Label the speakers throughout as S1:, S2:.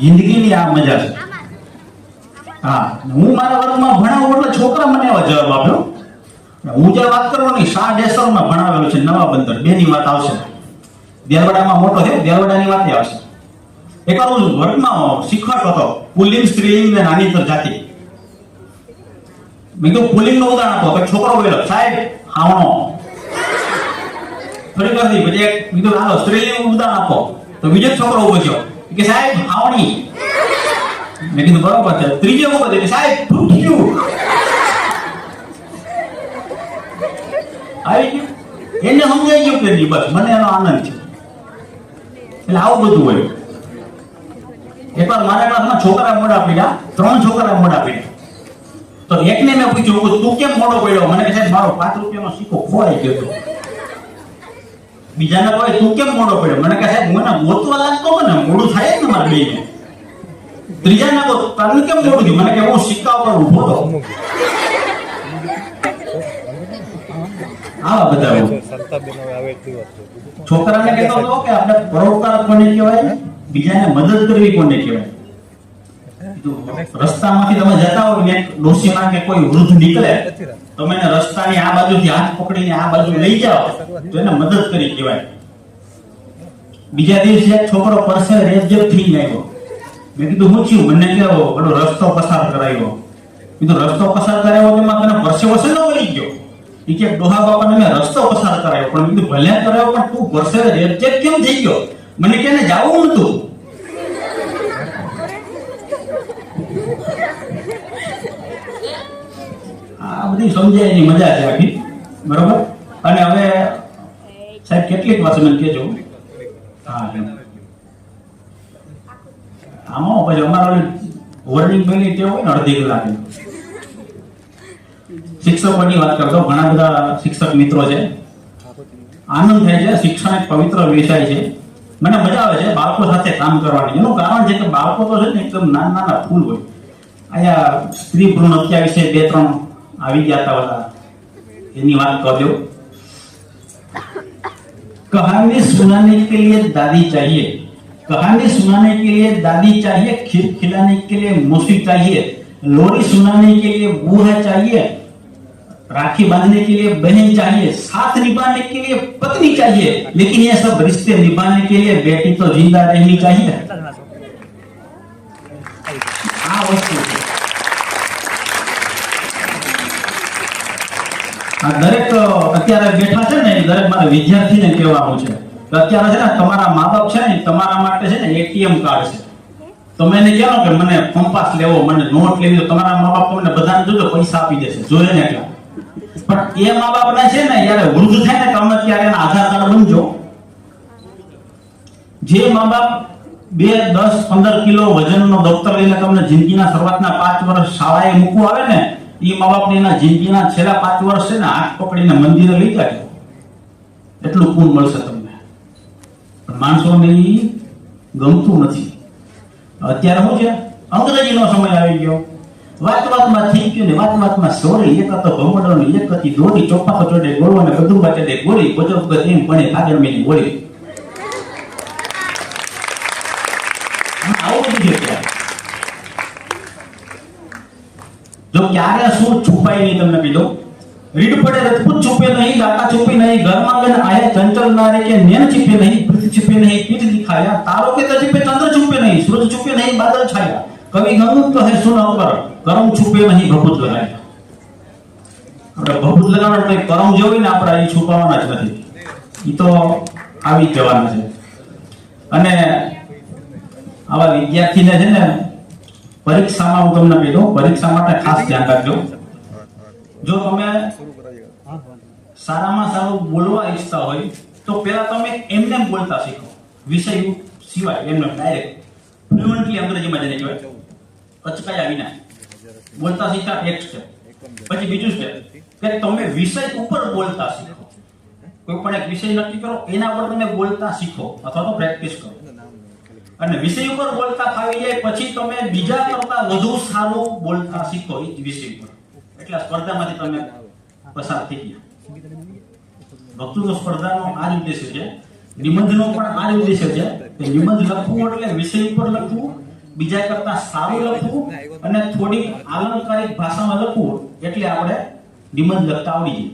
S1: જિંદગીની આ મજા છે. હા હું મારા વર્ગમાં ભણાવું એટલે છોકરા મને એવા જવાબ આપ્યો હું. જ્યારે વાત કરવાની શાહ ડેસરમાં ભણાવેલું છે, નવા બંદર, બેની વાત આવશે. દેલવાડામાં મોટો છે દેલવાડાની વાત આવશે. એકવાર હું વર્ગમાં શીખવાડતો હતો, પુલિંગ સ્ત્રીલિંગ ને નાનીતર જાતિ. મેં કીધું પુલ્લિંગ નો ઉદાહરણ આપો છોકરો વેલો, સાહેબ, હાવણો. થોડીક વાર પછી એક કીધું હાલો સ્ત્રીલિંગનું ઉદાહરણ આપો. તો બીજો છોકરો ઊભો થયો. કે સાહેબ હાવણી મેં કીધું, બરોબર છે. ત્રીજો ઊભો થયો સાહેબ ફૂટ્યું આવી ગયું. એને સમજાઈ ગયું કે બસ, મને એનો આનંદ છે. એટલે આવું બધું હોય. એકવાર મારા ક્લાસમાં છોકરા મોડા પડ્યા ત્રણ છોકરા મોડા પડ્યા તો એકને મેં પૂછ્યું કે તું કેમ મોડો પડ્યો? મને કહે સાહેબ, મારો પાંચ રૂપિયાનો સિક્કો ખોવાઈ ગયો હતો બીજાને કહે તું કેમ મોડો પડ્યો? મને કહે, સાહેબ, મને ગોતવા લાગતો હોય ને, મોડું થાય ને મારે બેયને. ત્રીજાને કહો તને કેમ મોડું થયું? મને કે હું સિક્કા ઉપર ઊભો હતો. આવા બધા. છોકરાને કહેતો હતો કે, આપણે પરોપકાર કોને કહેવાય? બીજાને મદદ કરવી કોને કહેવાય? રસ્તામાંથી તમે જતા હોય ને ડોશીમાં કે કોઈ વૃદ્ધ નીકળે? તમે એને રસ્તાની આ બાજુથી હાથ પકડીને આ બાજુ લઈ જાઓ, તો એને મદદ કરી કહેવાય. બીજા દિવસે છોકરો પરસે રેજબ થઈ આવ્યો. મેં કીધું, હું છું મને કેવો પેલો રસ્તો પસાર કરાવ્યો કીધું, રસ્તો પસાર કરાયો તેમાં તને પરસે વસે ન વળી ગયો? એ કે, ડોહા બાપાને મેં રસ્તો પસાર કરાયો. પણ કીધું, ભલે કરાયો, પણ તું પરસે રેજબ કેમ થઈ ગયો? મને કે જાવું નતું બધી સમજાયની મજા છે આખી. બરોબર? અને હવે સાહેબ, કેટલીક વાત મને કહેજો. હા આમાં પછી અમારો વોર્નિંગ પેલી તે હોય ને અડધી કલાકે શિક્ષકોની વાત કરતો ઘણા બધા શિક્ષક મિત્રો છે. આનંદ થાય છે, શિક્ષણ એક પવિત્ર વિષય છે. મને મજા આવે છે બાળકો સાથે કામ કરવાની. એનું કારણ છે કે બાળકો તો છે ને એકદમ નાના નાના ફૂલ હોય. અહીંયા સ્ત્રી ભ્રૂણ અત્યાવીસે બે ત્રણ આવી ગયા હતા બધા એની વાત કરજો कहानी सुनाने के लिए दादी चाहिए कहानी सुनाने के लिए दादी चाहिए खीर खिलाने के लिए मौसी चाहिए लोरी सुनाने के लिए बूढ़ा चाहिए राखी बांधने के लिए बहन चाहिए साथ निभाने के लिए पत्नी चाहिए लेकिन ये सब रिश्ते निभाने के लिए बेटी तो जिंदा रहनी चाहिए દરેક અત્યારે બેઠા છે ને દરેક મારા વિદ્યાર્થીને કહેવાનું છે. અત્યારે છે ને, તમારા મા બાપ છે ને તમારા માટે છે ને, એટીએમ કાર્ડ છે. તમે એને કહેવા કે મને કંપાસ લેવો, મને નોટ લેવી તમારા મા બાપ તમને બધાને જોજો, પૈસા આપી દેશે. જોઈએ ને એટલા? પણ એ મા બાપ છે ને યારે વૃદ્ધ થાય ને તમે ત્યારે એના આધાર કાર્ડ બનજો જે મા બાપ બે, દસ, પંદર કિલો વજનનો દફતર લઈને તમને જિંદગીના શરૂઆતના પાંચ વર્ષ શાળાએ મૂકવું આવે ને એ મા બાપને એના જિંદગીના છેલ્લા પાંચ વર્ષ છે ને, હાથ પકડીને મંદિરે લઈ જાય એટલું પૂન મળશે તમને. પણ માણસોને ગમતું નથી. અત્યારે શું છે, અંગ્રેજીનો સમય આવી ગયો. વાત વાતમાં થઈ ગયું ને, વાત વાતમાં સોરી એક હતો ભમડો એક હતી દોરી ચોપાતો ચોટે ગોળો ને બધું બાટે ગોળી વગર એમ કાગળ મેની ગોળી. ક્યારે શું છુપાય નહીં તમને કીધું? રીડ પડે રજપૂત છુપે નહીં, દાતા છુપે નહીં, ઘરમાં આયે ચંચલ નારે કે નેન છુપે નહીં, પૃથ્વી છુપે નહીં, પીઠ દિખાયા, તારો કે તજપે ચંદ્ર છુપે નહીં, સૂરજ છુપે નહીં, બાદલ છાયા. કવિ ગંગ કહે સુન અવર કરમ છુપે નહીં ભભૂત લગાય. આપણે ભભૂત લગાવવા માટે કરમ જોઈ ને, આપણે અહીં છુપાવવાના જ નથી. એ તો આવી જવાનું છે. અને આવા વિદ્યાર્થીને છે ને પરીક્ષામાં હું તમને કહી દઉં પરીક્ષા માટે ખાસ ધ્યાન રાખજો. જો તમે સારામાં સારું બોલવા ઈચ્છતા હોય, તો પહેલા તમે એમને બોલતા શીખો. વિષય સિવાય એમને ડાયરેક્ટ ફ્લુઅન્ટલી અંગ્રેજીમાં જેને કહેવાય, અચકાયા વિના. બોલતા શીખતા એક સ્ટેપ પછી બીજું સ્ટેપ કે તમે વિષય ઉપર બોલતા શીખો. કોઈ પણ એક વિષય નક્કી કરો, એના પર તમે બોલતા શીખો અથવા તો પ્રેક્ટિસ કરો. અને વિષય ઉપર બોલતા ફાવી જાય, પછી તમે બીજા કરતા વધુ સારું બોલતા શીખો વિષય ઉપર. એટલે સ્પર્ધામાંથી તમે પસાર થઈ ગયા. વક્તૃત્વ સ્પર્ધાનો આ જ ઉદ્દેશ્ય છે નિબંધનો પણ આ જ ઉદ્દેશ્ય છે કે નિબંધ લખવું એટલે વિષય ઉપર લખવું, બીજા કરતા સારું લખવું અને થોડી આલંકારિક ભાષામાં લખવું એટલે આપણે નિબંધ લખતા આવડી જઈએ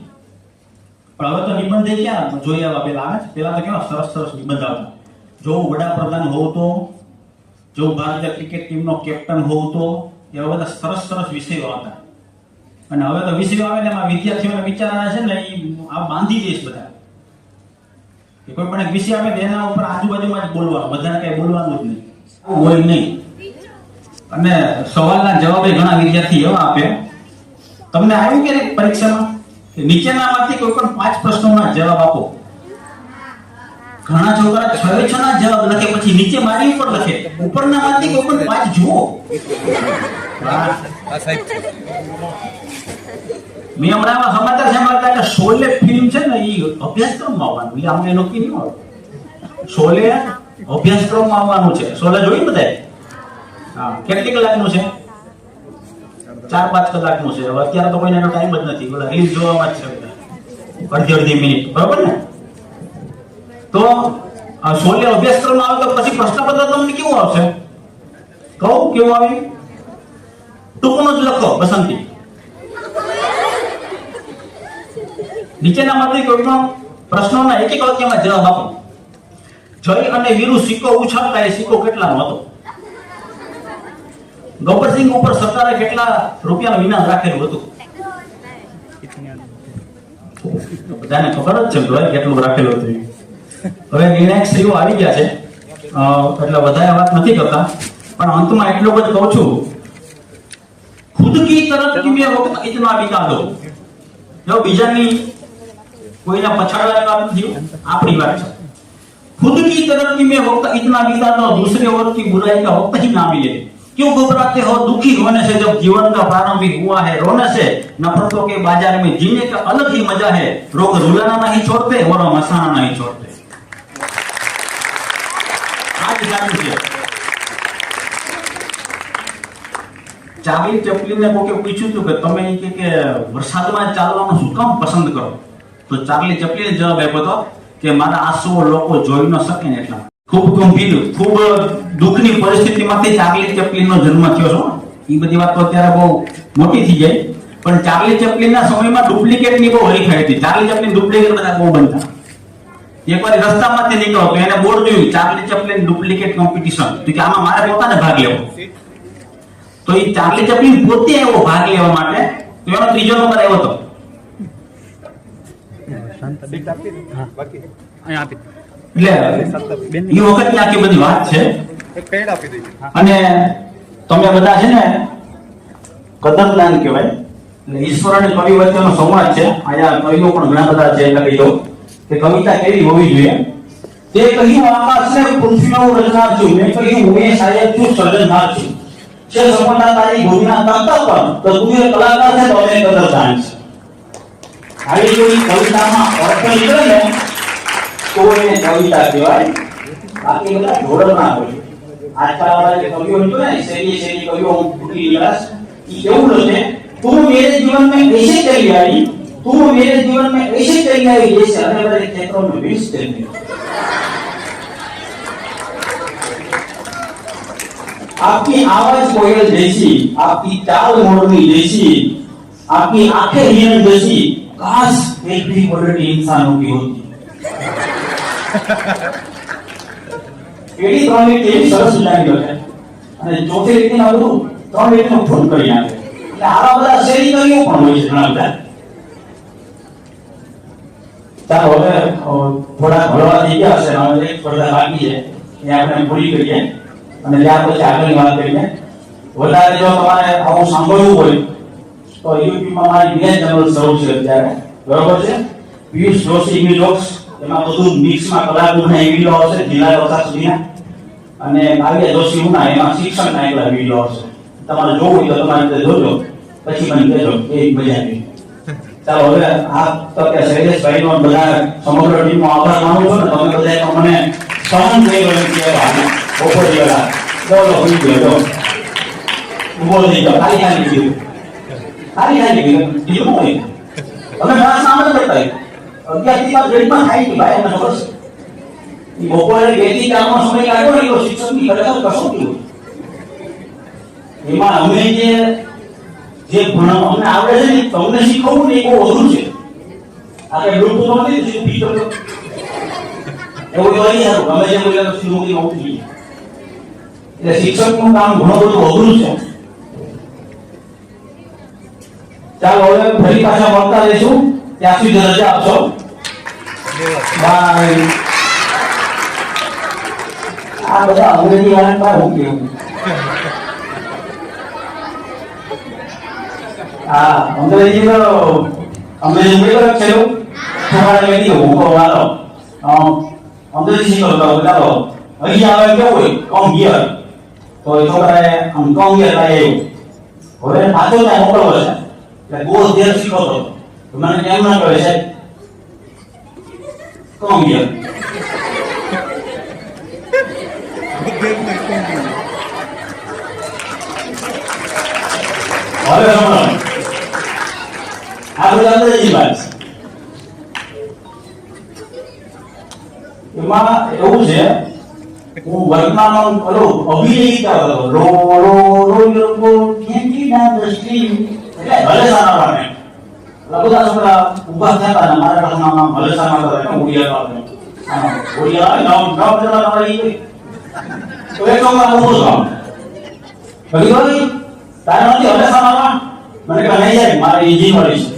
S1: પણ હવે તો નિબંધ ક્યાં જોઈ આવ્યા પેલા આવે પેલા તો કેવા સરસ સરસ નિબંધ આવતા. જો હું વડાપ્રધાન હોઉં તો, જો હું ભારતીય ક્રિકેટ ટીમનો કેપ્ટન હોઉં તો, એવા બધા સરસ સરસ વિષયો હતા અને હવે તો વિષયો આવે ને એમાં વિદ્યાર્થીઓને વિચારણા છે ને એ આ બાંધી દઈશ બધા. કે કોઈ પણ વિષય આવે એના ઉપર આજુબાજુમાં જ બોલવાનું, બધાને કઈ બોલવાનું જ નહીં. હોય નહીં. અને સવાલના જવાબ ઘણા વિદ્યાર્થી એવા આપે. તમને આવ્યું કે પરીક્ષામાં? નીચેનામાંથી કોઈ પણ પાંચ પ્રશ્નોના જવાબ આપો. ઘણા છોકરા છ છ ના જવાબ લખે પછી નીચે મારી ઉપર લખે. ઉપરના માંથી કોઈ પણ પાંચ જુઓ. મેં હમણાં આવા સમાચાર સાંભળતા કે શોલે ફિલ્મ છે ને એ અભ્યાસક્રમમાં આવવાનું. એ અમને નક્કી નહીં હોય. શોલે અભ્યાસક્રમમાં આવવાનું છે. શોલે જોયું બધાએ? હા. કેટલી કલાકનું છે? ચાર પાંચ કલાકનું છે. હવે અત્યારે તો કોઈને ટાઈમ જ નથી. બધા રીલ જોવામાં જ છે અડધી અડધી મિનિટ. બરોબર ને? તો, આ અભ્યાસક્રમ આવે તો પછી પ્રશ્નપત્ર તમને કેવું આવશે? કહું, કેવું આવે? ટૂંકનું જ લખો નીચેના નીચેનામાંથી કોઈ પણ પ્રશ્નોના એક એક વાક્યમાં જવાબ આપો. જય અને વીરુ સિક્કો ઉછાળતા એ સિક્કો કેટલાનો હતો? ગબ્બરસિંહ ઉપર સરકારે કેટલા રૂપિયાનું વિના રાખેલું હતું? બધાને ખબર જ છે કેટલું રાખેલું હતું. હવે નિર્ણાયક સ્ત્રીઓ આવી ગયા છે અ, એટલે વધારે વાત નથી કરતા પણ અંતમાં એટલું જ કહું છું ખુદ કી તરફ કી મેં વક્ત ઇતના બિતા દો જો બીજાની કોઈના પછાડવાની વાત નથી આપણી વાત છે खुद की तरफ की में वक्त इतना बीता तो दूसरे वर्ग की बुराई का वक्त ही ना मिले क्यों घबराते हो दुखी होने से जब जीवन का प्रारंभिक हुआ है रोने से नफरतों के बाजार में जीने का अलग ही मजा है लोग रुलाना नहीं छोड़ते और हम हंसाना नहीं छोड़ते છે ચાર્લી ચેપ્લિનને કોકે પૂછ્યું હતું કે તમે કે કે વરસાદમાં ચાલવાનું શું કામ પસંદ કરો? તો ચાર્લી ચેપ્લિને જવાબ આપ્યો હતો કે મારા આંસુઓ લોકો જોઈ ન શકે ને એટલા ખૂબ ગંભીર, ખૂબ દુઃખની પરિસ્થિતિમાંથી ચાર્લી ચેપ્લિનનો જન્મ થયો છો એ બધી વાત તો અત્યારે બહુ મોટી થઈ જાય. પણ ચાર્લી ચેપ્લિનના સમયમાં ડુપ્લિકેટની બહુ હરીફાઈ હતી. ચાર્લી ચેપ્લિન ડુપ્લિકેટ બધા બહુ બનતા. એકવાર રસ્તામાંથી નીકળો તો એને બોર્ડ જોયું ચાર્લી ચેપ્લિન ડુપ્લિકેટ કોમ્પિટિશન. તો કે આમાં મારે પોતાને ભાગ લેવો. તો એ ચાર્લી ચપલી પોતે એવો ભાગ લેવા માટે તો એનો ત્રીજો નંબર આવ્યો હતો એટલે એ વખતની આખી બધી વાત છે. અને તમે બધા છે ને કદમદાન કહેવાય. એટલે ઈશ્વર અને કવિ વચ્ચેનો સંવાદ છે. અહીંયા કવિઓ પણ ઘણા બધા છે એટલે કહી દઉં. કે કવિતા કેવી હોવી જોઈએ? તે કહી આકાશને પૃથ્વીનો રચનાર છું. મેં કહ્યું, હું એ શાયદ છું, સર્જનહાર છું. જે સફળતા તારી ભૂમિના કરતા પણ તો તું એ કલાકાર છે, તો અમે કદર જાણીશ આવી કોઈ કવિતામાં અર્થ નીકળે ને, તો એને કવિતા કહેવાય. બાકી બધા ના હોય. આજકાલ વાળા જે કવિઓ નીકળે ને શેરી શેરી કવિઓ હું ફૂટી ગયા એવું કેવું તું મેરે જીવન મેં કૈસે કરી આવી तू मेरे जीवन में ऐसे चली आई जैसे अलग अलग क्षेत्रों में विष चली आई आपकी आवाज कोयल जैसी आपकी चाल मोरनी जैसी आपकी आंखें हिरण जैसी काश एक भी क्वालिटी इंसानों की होती એવી ત્રણ રીતે એવી સરસ લાગી છે અને ચોથી રીતે ના બધું ત્રણ રીતે ફોન કરી આપે એટલે આવા બધા શેરી કવિઓ પણ હોય છે ઘણા બધા ચાલો હવે થોડા ભરવા થઈ ગયા છે હવે એક સ્પર્ધા બાકી છે, એ આપણે પૂરી કરીએ. અને ત્યાર પછી આગળની વાત કરીએ. વધારે જો તમારે આવું સાંભળવું હોય, તો યુટ્યુબમાં મારી બે ચેનલ શરૂ છે અત્યારે. બરોબર છે? પિયુષ જોશી ઇંગ્લિશ એમાં બધું મિક્સમાં કલાકુરના એ વીડિયો આવશે જિલ્લા કક્ષા સુધીના. અને ભાગ્ય જોશી ઉના એમાં શિક્ષણના એકલા વીડિયો આવશે. તમારે જોવું હોય તો તમારે જોજો, પછી મને કહેજો, એ મજા આવી. ચાલો, હવે આ તકે શૈલેષભાઈ નો બધા સમગ્ર ટીમ નો આભાર માનું છું ને તમે બધા મને સહન થઈ ગયું કે બપોર જેવા બોલો હોઈ ગયો તો ઊભો થઈ ગયો ખાલી ખાલી ગયો ખાલી ખાલી ગયો બીજું કોઈ અમે ઘણા સામે કરતા હોય. અગિયારથી બાર ગ્રેડમાં થાય કે ભાઈ મને ખબર છે? બપોરે બેથી ચારનો સમય કાઢ્યો ને શિક્ષકની ખરેખર કશું થયું એમાં અમે જે જે ભણ અમને આવડે છે ને, તમને શીખવવું ને એ બહુ અઘરું છે. આપણે બ્લુટૂથ નથી જે પી તો એવું નહીં સારું ગમે તે બોલે તો શીખવું કે ઉઠી જોઈએ એટલે શિક્ષકનું કામ ઘણું બધું અઘરું છે. ચાલો, હવે ફરી પાછા મળતા રહીશું. ત્યાં સુધી રજા આપશો. બાય આ બધા અંગ્રેજી વાળા પર હું કેવું હા અંગ્રેજી તો બોલ્યો છે એવું તમારે મેં હું કહું અમ, અંગ્રેજી શીખો તો આવે કેવું હોય? કોમ ગિયર. તો એ કમ હિયર થાય એવું. હવે પાછો ત્યાં મોકલવો છે. એટલે ગો ધેર શીખો તો મને કેમ ના છે? કમ ગિયર. હવે સાંભળો. આ બધા અંગ્રેજી વાત એમાં એવું છે હું વર્તમાનમાં પેલો અભિનેતા રો રો રો લોકો કેન્ટી ના દ્રષ્ટિ એટલે ભલેસાના એટલે બધા છોકરા ઊભા થતા ને મારા ભાષામાં ભલેસાના હતા એટલે ઉડિયા પામે ઉડિયા નામ નામ જરા તમારી તો ઊભો છો આમ પછી કહ્યું તારે નથી ભલેસાનામાં મને કહે નહીં જાય મારે મળી છે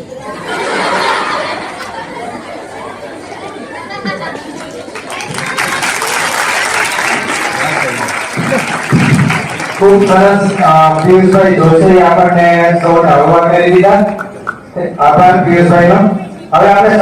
S2: ખૂબ સરસ પિયુષભાઈ જોશી આપણને સૌને હળવા કરી દીધા. આભાર પિયુષભાઈનો. હવે આપણે